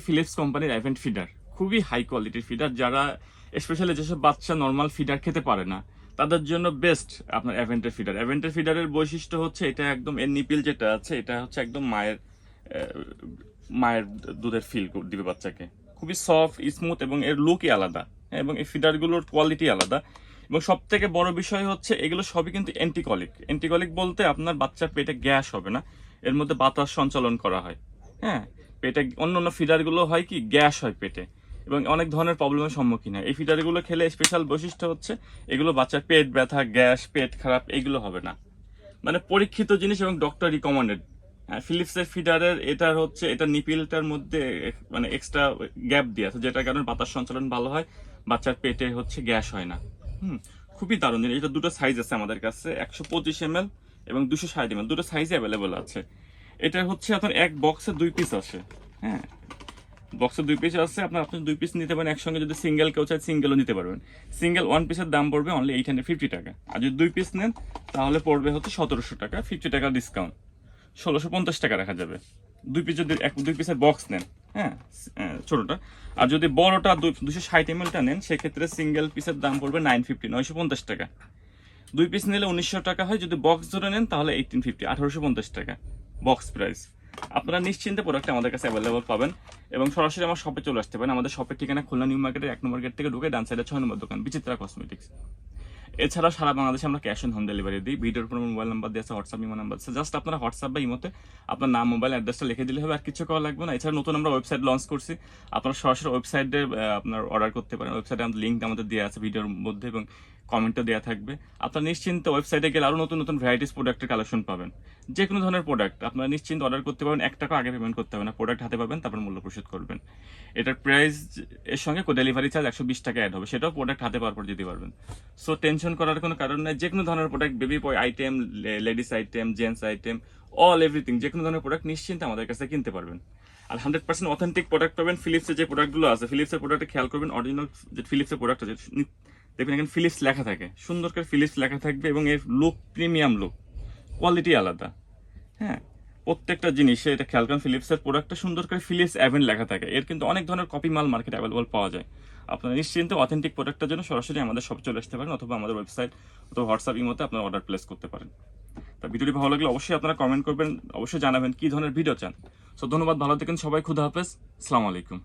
Philips কোম্পানির Avent feeder খুবই high কোয়ালিটির ফিডার যারা স্পেশালি যেসব বাচ্চা নর্মাল ফিডার খেতে পারে না তাদের জন্য বেস্ট আপনার অ্যাভেন্টের ফিডার অ্যাভেন্টের ফিডারের বৈশিষ্ট্য হচ্ছে এটা একদম এর নিপিল যেটা আছে এটা হচ্ছে একদম মায়ের মায়ের দুধের ফিল দিবে বাচ্চাকে। খুবই সফট স্মুথ এবং এর লুকই আলাদা হ্যাঁ, এবং এই ফিডারগুলোর কোয়ালিটি আলাদা। এবং সব থেকে বড় বিষয় হচ্ছে এগুলো সবই কিন্তু অ্যান্টিকলিক অ্যান্টিকলিক বলতে আপনার বাচ্চার পেটে গ্যাস হবে না এর মধ্যে বাতাস সঞ্চালন করা হয় হ্যাঁ পেটে অন্য অন্য ফিডারগুলো হয় কি, গ্যাস হয় পেটে। এবং অনেক ধরনের প্রবলেমের সম্মুখীন হয়। এই ফিডারগুলো খেলে স্পেশাল বৈশিষ্ট্য হচ্ছে, এগুলো বাচ্চার পেট ব্যথা, গ্যাস, পেট খারাপ, এগুলো হবে না। মানে পরীক্ষিত জিনিস এবং ডক্টর রিকমেন্ডেড ফিলিপসের ফিডারের এটার হচ্ছে, এটা নিপিলটার মধ্যে মানে এক্সট্রা গ্যাপ দিয়ে আছে, যেটার কারণে বাতাস সঞ্চালন ভালো হয়, বাচ্চার পেটে হচ্ছে গ্যাস হয় না। হুম, খুবই দারুণ জিনিস। এটা দুটো সাইজ আছে আমাদের কাছে, একশো পঁচিশ এম এবং দুশো ষাট এম দুটো সাইজ অ্যাভেলেবল আছে। এটা হচ্ছে আপনার এক বক্সে দুই পিস আছে হ্যাঁ। বক্সে দুই পিস আছে আপনার আপনি দুই পিস নিতে পারেন, একসঙ্গে যদি সিঙ্গেল কেউ চায় সিঙ্গেলও নিতে পারবেন। সিঙ্গেল ওয়ান পিসের দাম পড়বে অনলি এইট হান্ড্রেড ফিফটি টাকা। আর যদি দুই পিস নেন, তাহলে পড়বে হচ্ছে সতেরোশো টাকা ফিফটি টাকা ডিসকাউন্ট ষোলোশো পঞ্চাশ টাকা রাখা যাবে। দুই পিস যদি এক, দুই পিসের বক্স নেন হ্যাঁ ছোটটা। আর যদি বড়টা দুশো ষাট এমএলটা নেন, সেক্ষেত্রে সিঙ্গেল পিসের দাম পড়বে নাইন ফিফটি নয়শো পঞ্চাশ টাকা। দুই পিস নিলে উনিশশো টাকা হয়, যদি বক্স ধরে নেন, তাহলে এইটিন ফিফটি আঠারোশো পঞ্চাশ টাকা। বক্স প্রাইস আপনারা নিশ্চিন্তে প্রোডাক্ট আমাদের কাছে অ্যাভেলেবল পাবেন এবং সরাসরি আমার শপে চলে আসতে পারেন। আমাদের শপের ঠিকানা খুলনা নিউ মার্কেটের এক নম্বর গেট থেকে ঢুকে ডান সাইডে ছয় নম্বর দোকান, বিচিত্রা কসমেটিক্স এছাড়া সারা বাংলাদেশে আমরা ক্যাশ অন হোম ডেলিভারি দিই। ভিডিওর উপর মোবাইল নাম্বার দিয়ে আছে হোয়াটসঅ্যাপ ইমো নাম্বার আছে। জাস্ট আপনারা হোয়াটসঅ্যাপ বা ইমোতে আপনার নাম মোবাইল অ্যাড্রেসটা লিখে দিলে হবে। আর কিছু করা লাগবে না। এছাড়া নতুন আমরা ওয়েবসাইট লঞ্চ করছি। আপনারা সরাসরি ওয়েবসাইটে আপনার অর্ডার করতে পারেন। ওয়েবসাইটে আমাদের লিঙ্ক আমাদের দেওয়া আছে ভিডিওর মধ্যে এবং কমেন্টও দেওয়া থাকবে। আপনারা নিশ্চিন্তে ওয়েবসাইটে গেলে আরও নতুন নতুন ভ্যারাইটিস প্রোডাক্টের কালেকশন পাবেন। যে কোনো ধরনের প্রোডাক্ট আপনারা নিশ্চিন্ত অর্ডার করতে পারবেন। এক টাকা আগে পেমেন্ট করতে হবে না। প্রোডাক্ট হাতে পাবেন, তারপর মূল্য পরিশোধ করবেন। এটার প্রাইস এর সঙ্গে ডেলিভারি চার্জ একশো বিশ টাকা অ্যাড হবে। সেটাও প্রোডাক্ট হাতে পাওয়ার পর দিতে পারবেন। সো টেনশন করার কোনো কারণ নেই। যে কোনো ধরনের product baby boy item ladies item gents item all everything যে কোনো ধরনের প্রোডাক্ট নিশ্চিন্তে আমাদের কাছে কিনতে পারবেন। আর হান্ড্রেড পার্সেন্ট অথেন্টিক প্রোডাক্ট পাবেন। ফিলিপসের যে প্রোডাক্টগুলো আছে ফিলিপসের প্রোডাক্টে খেয়াল করবেন। অরিজিনাল যে ফিলিপসের প্রোডাক্ট আছে দেখবেন এখানে ফিলিপস লেখা থাকে। সুন্দর করে ফিলিপস লেখা থাকবে এবং এর লুক প্রিমিয়াম লুক কোয়ালিটি আলাদা। হ্যাঁ প্রত্যেকটা জিনিসে এটা খেয়াল করেন ফিলিপসের প্রোডাক্টটা সুন্দর করে ফিলিপস অ্যাভেন লেখা থাকে। এর কিন্তু অনেক ধরনের কপি মাল মার্কেট অ্যাভেলেবল পাওয়া যায়। আপনারা নিশ্চিন্তে অথেন্টিক প্রোডাক্টের জন্য সরাসরি আমাদের সব চলে আসতে পারেন অথবা আমাদের ওয়েবসাইট অথবা হোয়াটসঅ্যাপ ইমোতে আপনারা অর্ডার প্লেস করতে পারেন। তা ভিডিওটি ভালো লাগলে অবশ্যই আপনারা কমেন্ট করবেন, অবশ্যই জানাবেন কি ধরনের ভিডিও চান। সো ধন্যবাদ, ভালো থাকেন সবাই, খুদা হাফেজ, আসসালামু আলাইকুম।